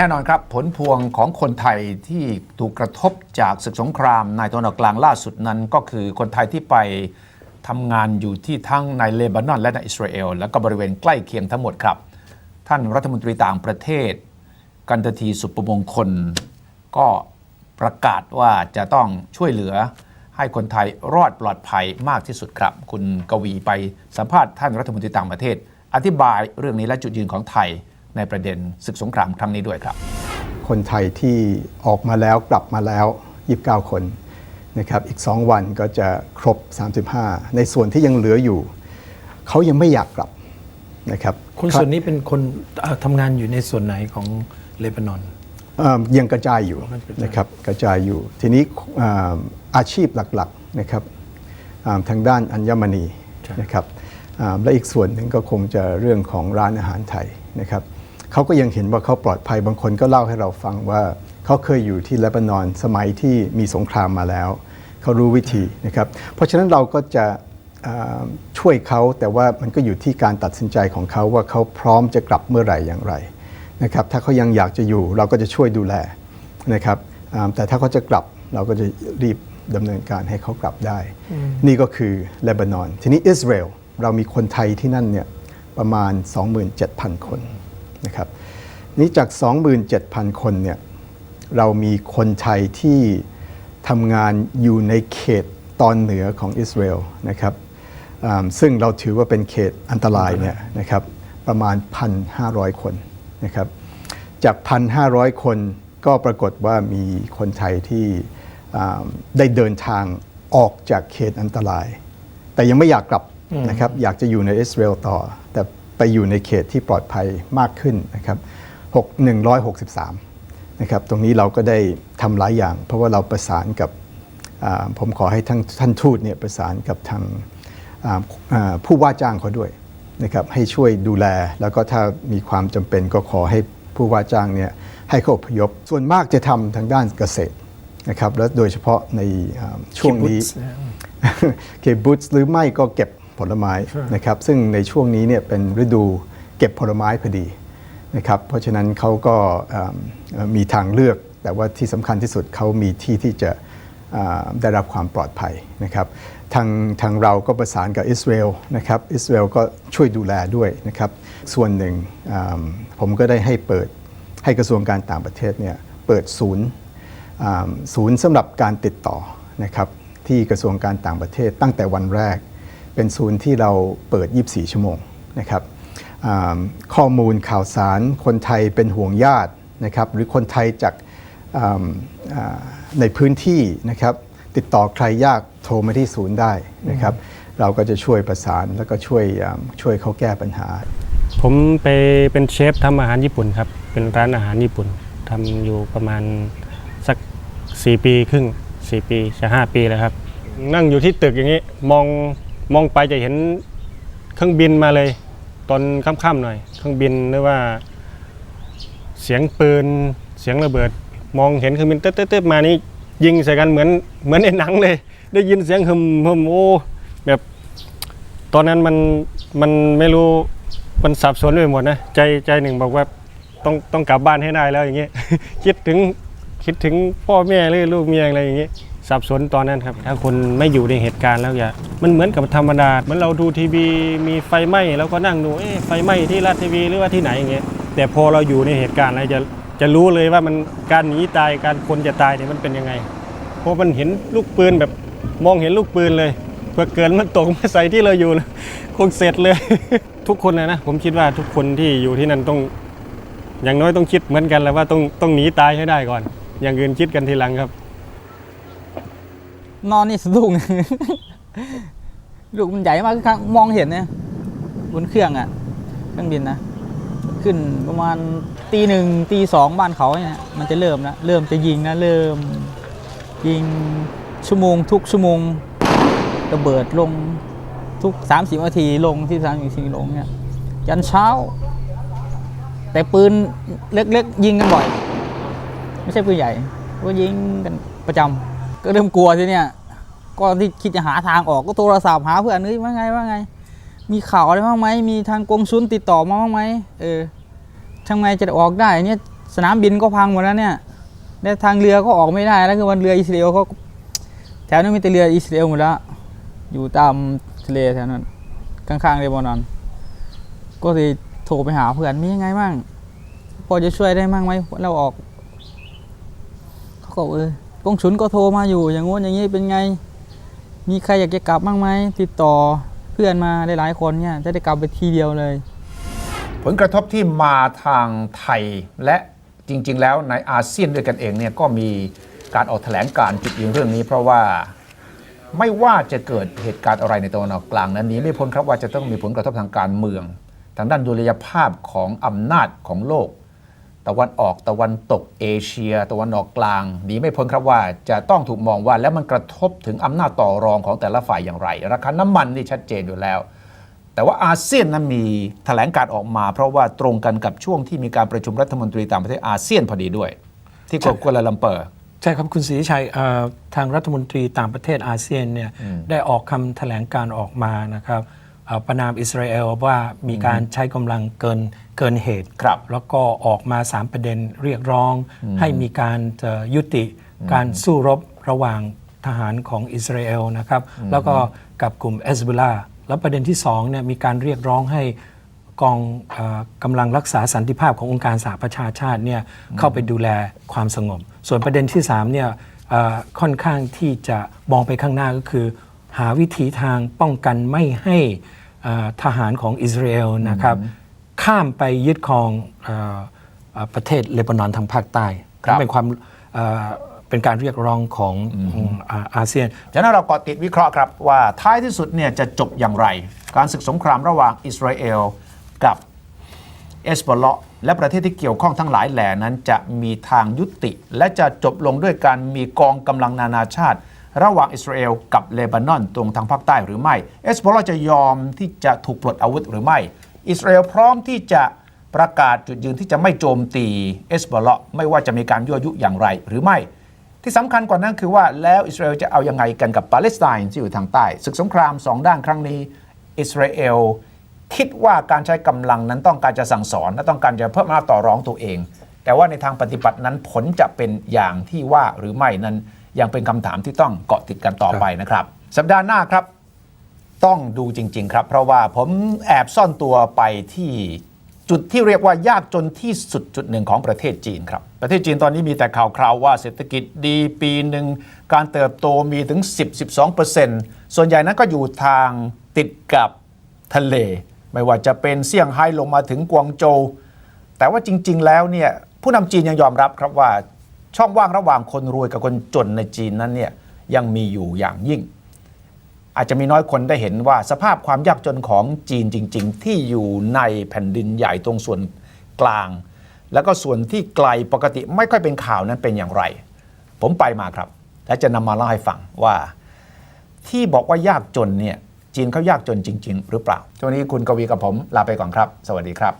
แน่นอนครับ ผลพวงของคนไทยที่ถูกกระทบจากศึกสงครามในตะวันออกกลางล่าสุดนั้นก็คือคนไทยที่ไปทำงานอยู่ที่ทั้งในเลบานอนและในอิสราเอลและก็บริเวณใกล้เคียงทั้งหมดครับ ท่านรัฐมนตรีต่างประเทศ กันตทีสุปมงคล ก็ประกาศว่าจะต้องช่วยเหลือให้คนไทยรอดปลอดภัยมากที่สุดครับ คุณกวีไปสัมภาษณ์ท่านรัฐมนตรีต่างประเทศ อธิบายเรื่องนี้และจุดยืนของไทย ในประเด็นศึกสงครามครั้งนี้ด้วยครับ คนไทยที่ออกมาแล้วกลับมาแล้ว 29 คนนะครับอีก 2 วันก็จะครบ 35 ในส่วนที่ยังเหลืออยู่เขายังไม่อยากกลับนะครับคนส่วนนี้เป็นคนเอ่อทำงานอยู่ในส่วนไหนของเลบานอนเอ่อยังกระจายอยู่มันกระจายนะครับกระจายอยู่ ทีนี้อ่าอาชีพหลักๆนะครับอ่าทางด้านอัญมณีนะครับอ่าและอีกส่วนหนึ่งก็คงจะเรื่องของร้านอาหารไทยนะครับ เขาก็ยังเห็นว่าเขาปลอดภัยบางคนก็เล่าให้เราฟังว่าเขาเคยอยู่ที่เลบานอนสมัยที่มีสงครามมาแล้วเขารู้วิธีนะครับ เพราะฉะนั้นเราก็จะอ่าช่วยเขาแต่ว่ามันก็อยู่ที่การตัดสินใจของเขาว่าเขาพร้อมจะกลับเมื่อไหร่อย่างไรนะครับถ้าเขายังอยากจะอยู่เราก็จะช่วยดูแลนะครับอ่าแต่ถ้าเขาจะกลับเราก็จะรีบดำเนินการให้เขากลับได้ นี่ก็คือเลบานอน ทีนี้อิสราเอลเรามีคนไทยที่นั่นเนี่ยประมาณ 27,000 คน นะครับนี่จาก 27,000 คนเนี่ยเรามีคนไทยที่ทำงานอยู่ในเขตตอนเหนือของอิสราเอลนะครับอ่าซึ่งเราถือว่าเป็นเขตอันตรายเนี่ยนะครับประมาณ 1,500 คนนะครับจาก 1,500 คนก็ปรากฏว่ามีคนไทยที่อ่าได้เดินทางออกจากเขตอันตราย แต่ยังไม่อยากกลับนะครับอยากจะอยู่ในอิสราเอลต่อ แต่ ไปอยู่ในเขตที่ปลอดภัยมากขึ้นนะครับ6 163นะครับตรงนี้เราก็ได้ทำหลายอย่าง เพราะว่าเราประสานกับอ่าผมขอให้ทั้งท่านทูตเนี่ยประสานกับทางอ่าอ่าผู้ว่าจ้างเขาด้วยนะครับให้ช่วยดูแลแล้วก็ถ้ามีความจำเป็นก็ขอให้ผู้ว่าจ้างเนี่ยให้เขาอพยพ ส่วนมากจะทำทางด้านเกษตรนะครับและโดยเฉพาะในอ่าช่วงนี้ Kibbutz นะเก็บบูธหรือไม่ก็เก็บ ผลไม้ใช่นะครับซึ่งในช่วงนี้เนี่ยเป็นฤดูเก็บผลไม้พอดีนะครับเพราะฉะนั้นเขาก็อ่าเอ่อมีทางเลือก แต่ว่าที่สำคัญที่สุดเขามีที่ที่จะอ่าได้รับความปลอดภัยนะครับทางทางเราก็ประสานกับอิสราเอลนะครับอิสราเอลก็ช่วยดูแลด้วยนะครับส่วนหนึ่งอ่าผมก็ได้ให้เปิดให้กระทรวงการต่างประเทศเนี่ยเปิดศูนย์อ่าศูนย์สำหรับการติดต่อนะครับที่กระทรวงการต่างประเทศตั้งแต่วันแรก เป็นศูนย์ที่เราเปิด 24 ชั่วโมงนะครับอ่าข้อมูลข่าวสารคนไทยเป็นห่วงญาตินะครับหรือคนไทยจากอ่าอ่าในพื้นที่นะครับติดต่อใครยากโทรมาที่ศูนย์ได้นะครับ เราก็จะช่วยประสานแล้วก็ช่วยอ่าช่วยเขาแก้ปัญหา ผมไปเป็นเชฟทำอาหารญี่ปุ่นครับเป็นร้านอาหารญี่ปุ่นทำอยู่ประมาณสัก 4 ปีครึ่ง 4 ปีจะ5ปีแล้วครับ นั่งอยู่ที่ตึกอย่างนี้มอง มองไปจะเห็นเครื่องบินมาเลย ตอนค่ำๆหน่อย เครื่องบินหรือว่า เสียงปืนเสียงระเบิด มองเห็นเครื่องบินเต๊ดๆๆมานี่ยิงใส่กันเหมือนเหมือนในหนังเลย ได้ยินเสียงหึมหึมโอ้แบบตอนนั้นมันมันไม่รู้มันสับสนไปหมดนะใจใจหนึ่งบอกว่าต้องต้องกลับบ้านให้ได้แล้วอย่างเงี้ยคิดถึงคิดถึงพ่อแม่หรือลูกเมียอะไรอย่างเงี้ย สับสนตอนนั้นครับ ถ้าคนไม่อยู่ในเหตุการณ์แล้วอย่ามันเหมือนกับธรรมดาเหมือนเราดูทีวีมีไฟไหม้แล้วก็นั่งดูเอ๊ะไฟไหม้ที่รัฐทีวีหรือว่าที่ไหนอย่างเงี้ยแต่พอเราอยู่ในเหตุการณ์แล้วจะจะรู้เลยว่ามันการหนีตายการคนจะตายเนี่ยมันเป็นยังไงเพราะมันเห็นลูกปืนแบบมองเห็นลูกปืนเลยเพื่อเกินมันตกมาใส่ที่เราอยู่คงเสร็จเลย ทุกคนนะนะผมคิดว่าทุกคนที่อยู่ที่นั่นต้องอย่างน้อยต้องคิดเหมือนกันแหล้วว่าต้องต้องหนีตายให้ได้ก่อน อย่างอื่นคิดกันทีหลังครับ นอนนี่สะดุ้ง ลูกมันใหญ่มากข้างมองเห็นเนี่ยบนเครื่องอะ่ะเครื่องบินนะ ขึ้นประมาณตีหนึ่งตีสองบ้านเขาเนี่ยมันจะเริ่มนะเริ่มจะยิงนะเริ่ม ยิงชั่วโมงทุกชั่วโมงระเบิดลงทุก30นาทีลงที่สามสิบลงเนี่ยยันเช้า แต่ปืนเล็กๆยิงกันบ่อย ไม่ใช่ปืนใหญ่ก็ยิงกันประจำ ก็เริ่มกลัวทีเนี้ยก็ที่คิดจะหาทางออกก็โทรศัพท์หาเพื่อนเฮ้ยว่าไงว่าไง มีข่าวอะไรบ้างไหมมีทางกงซุนติดต่อมาบ้างไหมเออทำไงจะออกได้เนี่ยสนามบินก็พังหมดแล้วเนี่ยและทางเรือก็ออกไม่ได้แล้วคือวันเรืออิสราเอลเขาแถวนั้นมีแต่เรืออิสราเอลหมดแล้วอยู่ตามทะเลแถวนั้นข้างๆเลบานอนก็เลยโทรไปหาเพื่อนมียังไงบ้างพอจะช่วยได้มั่งไหมเราออก เขาก็บอกเออ กงฉุนก็โทรมาอยู่ อย่างงู้นอย่างนี้เป็นไง มีใครอยากจะกลับบ้างไหมติดต่อเพื่อนมาได้หลายคนเนี่ยจะได้กลับไปทีเดียวเลย ผลกระทบที่มาทางไทยและจริง ๆ แล้วในอาเซียนด้วยกันเองเนี่ยก็มีการออกแถลงการจุดยืนเรื่องนี้ เพราะว่าไม่ว่าจะเกิดเหตุการณ์อะไรในตะวันออกกลางนั้นนี้ไม่พ้นครับว่าจะต้องมีผลกระทบทางการเมือง ทางด้านดุลยภาพของอำนาจของโลก ตะวันออกตะวันตกเอเชีย ตะวันออกกลางหนีไม่พ้นครับว่าจะต้องถูกมองว่าแล้วมันกระทบถึงอำนาจต่อรองของแต่ละฝ่ายอย่างไร ราคาน้ำมันนี่ชัดเจนอยู่แล้ว แต่ว่าอาเซียนนั้นมีแถลงการออกมา เพราะว่าตรงกันกับช่วงที่มีการประชุมรัฐมนตรีต่างประเทศอาเซียนพอดีด้วย ที่กัวลาลัมเปอร์ใช่ครับคุณศรีชัยเอ่อทางรัฐมนตรีต่างประเทศอาเซียนเนี่ยได้ออกคำแถลงการออกมานะครับเอ่อประนามอิสราเอลว่ามีการใช้กำลังเกิน เกินเหตุ ครับแล้วก็ออกมา 3 ประเด็นเรียกร้อง ให้มีการเอ่อยุติการสู้รบระหว่างทหารของอิสราเอลนะครับ แล้วก็กับกลุ่มเอสบูลาแล้วประเด็นที่2เนี่ยมีการเรียกร้องให้กองเออกำลังรักษาสันติภาพขององค์การสหประชาชาติเนี่ยเข้าไปดูแลความสงบ ส่วนประเด็นที่3เนี่ยเอ่อค่อนข้างที่จะมองไปข้างหน้าก็คือ หาวิธีทางป้องกันไม่ให้เอ่อทหารของอิสราเอลนะครับ ข้ามไปยึดครองเออเอ่อประเทศเลบานอนทางภาคใต้ครับเป็นความเอ่อเป็นการเรียกร้องของอาอาเซียนฉะนั้นเราก็ติดวิเคราะห์ครับว่าท้ายที่สุดเนี่ยจะจบอย่างไร การศึกสงครามระหว่างอิสราเอลกับเอสบอลเลาะและประเทศที่เกี่ยวข้องทั้งหลายแหล่นั้นจะมีทางยุติ และจะจบลงด้วยการมีกองกำลังนานาชาติ ระหว่างอิสราเอลกับเลบานอนตรงทางภาคใต้หรือไม่ เอสบอลเลาะจะยอมที่จะถูกปลดอาวุธหรือไม่ อิสราเอลพร้อมที่จะประกาศจุดยืนที่จะไม่โจมตีเอสบอลเลาะไม่ว่าจะมีการยั่วยุอย่างไรหรือไม่ ที่สำคัญกว่านั้นคือว่าแล้วอิสราเอลจะเอายังไงกันกับปาเลสไตน์ที่อยู่ทางใต้ ศึกสงครามสองด้านครั้งนี้อิสราเอลคิดว่าการใช้กำลังนั้นต้องการจะสั่งสอนและต้องการจะเพิ่มอำนาจต่อรองตัวเอง แต่ว่าในทางปฏิบัตินั้นผลจะเป็นอย่างที่ว่าหรือไม่นั้นยังเป็นคำถามที่ต้องเกาะติดกันต่อไปนะครับ สัปดาห์หน้าครับ ต้องดูจริง ๆ ครับ เพราะว่าผมแอบซ่อนตัวไปที่จุดที่เรียกว่ายากจนที่สุดจุดหนึ่งของประเทศจีนครับ ประเทศจีนตอนนี้มีแต่ข่าวคราวว่าเศรษฐกิจดีปีหนึ่ง การเติบโตมีถึง 10-12%ส่วนใหญ่นั้นก็อยู่ทางติดกับทะเล ไม่ว่าจะเป็นเซี่ยงไฮ้ลงมาถึงกวางโจวแต่ว่าจริง ๆ แล้วเนี่ยผู้นำจีนยังยอมรับครับว่าช่องว่างระหว่างคนรวยกับคนจนในจีนนั้นเนี่ยยังมีอยู่อย่างยิ่ง อาจจะมีน้อยคนได้เห็นว่าสภาพความยากจนของจีนจริง ๆ ที่อยู่ในแผ่นดินใหญ่ตรงส่วนกลาง แล้วก็ส่วนที่ไกลปกติไม่ค่อยเป็นข่าวนั้นเป็นอย่างไร ผมไปมาครับ และจะนำมาเล่าให้ฟังว่า ที่บอกว่ายากจนเนี่ยจีนเขายากจนจริง ๆ หรือเปล่าช่วงนี้คุณกวีกับผมลาไปก่อนครับ สวัสดีครับ